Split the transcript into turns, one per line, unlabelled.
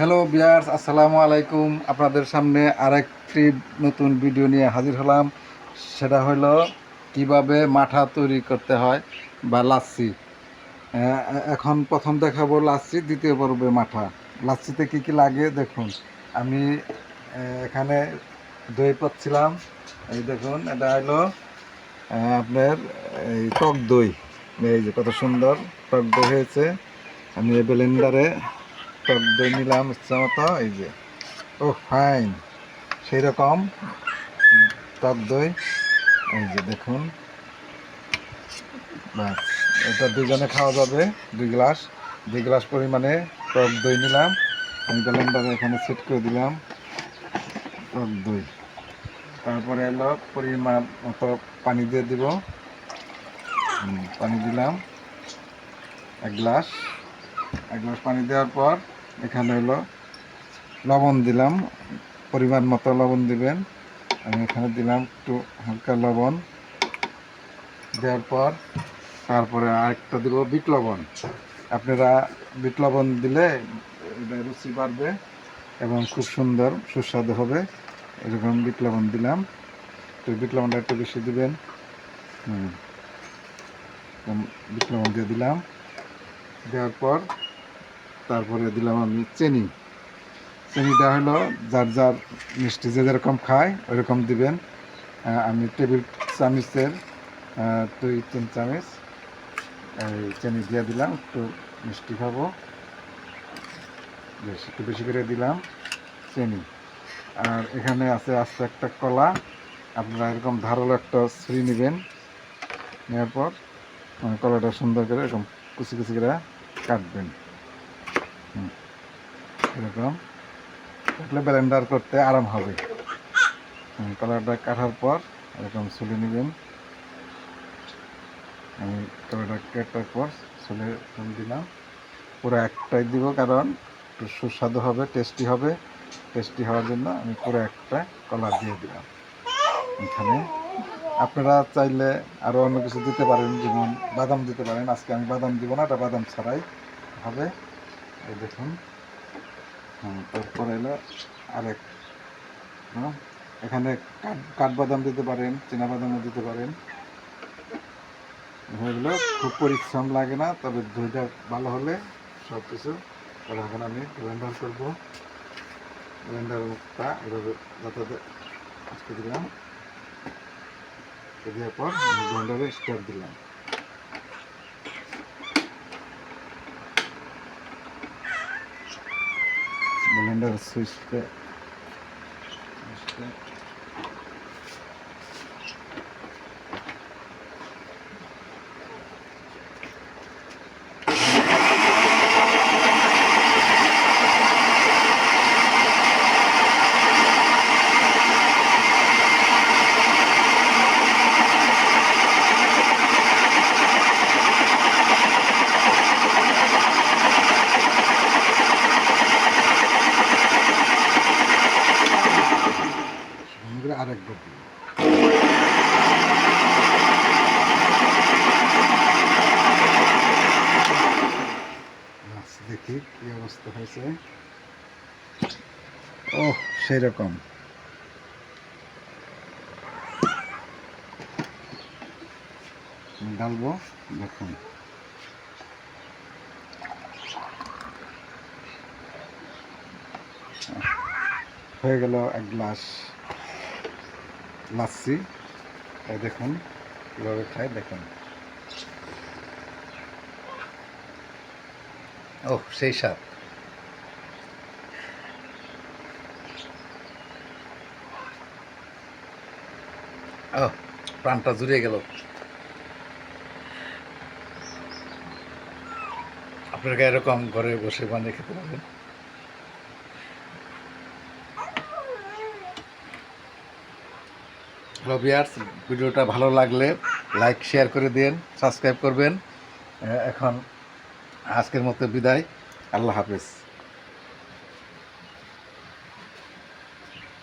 Hello বিয়ার্স আসসালামু আলাইকুম। আপনাদের সামনে আরেকটি নতুন ভিডিও নিয়ে হাজির হলাম। সেটা হলো কীভাবে মাঠা তৈরি করতে হয় বা লাচ্ছি। এখন প্রথম দেখাবো লাচ্ছি, দ্বিতীয় পর্বে মাঠা। লাচ্ছিতে কি কি লাগে দেখুন। আমি এখানে দই পাচ্ছিলাম। এই দেখুন, এটা হলো আপনার এই টক দই। এই যে কত সুন্দর টক দই হয়েছে। আমি ব্লেন্ডারে টক দই নিলাম, ইচ্ছা মতো, এই যে। Oh, fine. সেই রকম টক দই। এই যে, দেখুন। বাস এটা দুজনে খাওয়া যাবে, দুই গ্লাস। দুই গ্লাস পরিমাণে টক দই নিলাম। আমি ব্লেন্ডারে এখানে সেট করে দিলাম টক দই। তারপরে এলো পরিমাণ মতো পানি দিয়ে দিব। পানি দিলাম। এক গ্লাস। এক গ্লাস পানি দেওয়ার পর এখানে হলো লবণ দিলাম। পরিমাণ মতো লবণ দিবেন। আমি এখানে দিলাম একটু হালকা লবণ। দেওয়ার পর তারপরে আরেকটা দিব বিট লবণ। আপনারা বিট লবণ দিলে রুচি বাড়বে এবং খুব সুন্দর, সুস্বাদু হবে। এরকম বিট লবণ দিলাম। তো বিট লবণটা একটু বেশি দেবেন। হুম। বিট লবণ দিয়ে দিলাম। দেওয়ার পর তারপরে দিলাম আমি চিনি। চিনিটা হলো যার যার মিষ্টি যে যেরকম খায় ওইরকম দিবেন। আমি টেবিল চামিচের দুই তিন চামচ, এই চিনি দিয়ে দিলাম, একটু মিষ্টি খাব। বেশ, একটু বেশি করে দিলাম চিনি। আর এখানে আছে আস্তে একটা কলা। আপনারা এরকম ধারালো একটা ছুরি নেবেন নেওয়ার পর কলাটা সুন্দর করে এরকম কুচি কুচি করে কাটবেন। এরকম। কাটলে ব্লেন্ডার করতে আরাম হবে। কলাটা কাটার পর এরকম ছুলে নেবেন। আমি কলাটা কাটার পর ছুলে দিলাম। পুরো একটাই দিব কারণ একটু সুস্বাদু হবে টেস্টি হবে। টেস্টি হওয়ার জন্য আমি পুরো একটা কলা দিয়ে দিলাম। এখানে আপনারা চাইলে আরও অন্য কিছু দিতে পারেন, যেমন বাদাম দিতে পারেন। আজকে আমি বাদাম দিব না, এটা বাদাম ছাড়াই হবে। এই দেখুন। তারপরে এলো আরেক হুম, এখানে কাঠ কাঠবাদাম দিতে পারেন বাদামও দিতে পারেন। এগুলো খুব পরিশ্রম লাগে না তবে দইটা ভালো হলে সব কিছু এখন আমি ব্লেন্ডার করব। ব্লেন্ডার মুখটা এভাবে যাতে আজকে দিলাম। দেওয়ার পর ব্লেন্ডারে স্টার্ট দিলাম। ব্লেন্ডার সুইচটা সুইচটা সুন্দর করে আরেকবার দিলাম মাছ দেখি কি অবস্থা হয়েছে। ও সেই রকম ডালবো দেখুন। হয়ে গেল এক গ্লাস লাচ্ছি। দেখুন, কীভাবে খায়, দেখুন। ও সেই স্বাদ। প্রাণটা জুড়িয়ে গেল। আপনারা এরকম ঘরে বসে বানিয়ে খেতে পারবেন? হ্যালো বিয়ার্স ভিডিওটা ভালো লাগলে লাইক শেয়ার করে দিন সাবস্ক্রাইব করবেন। এখন আজকের মতো বিদায়। আল্লাহ হাফেজ।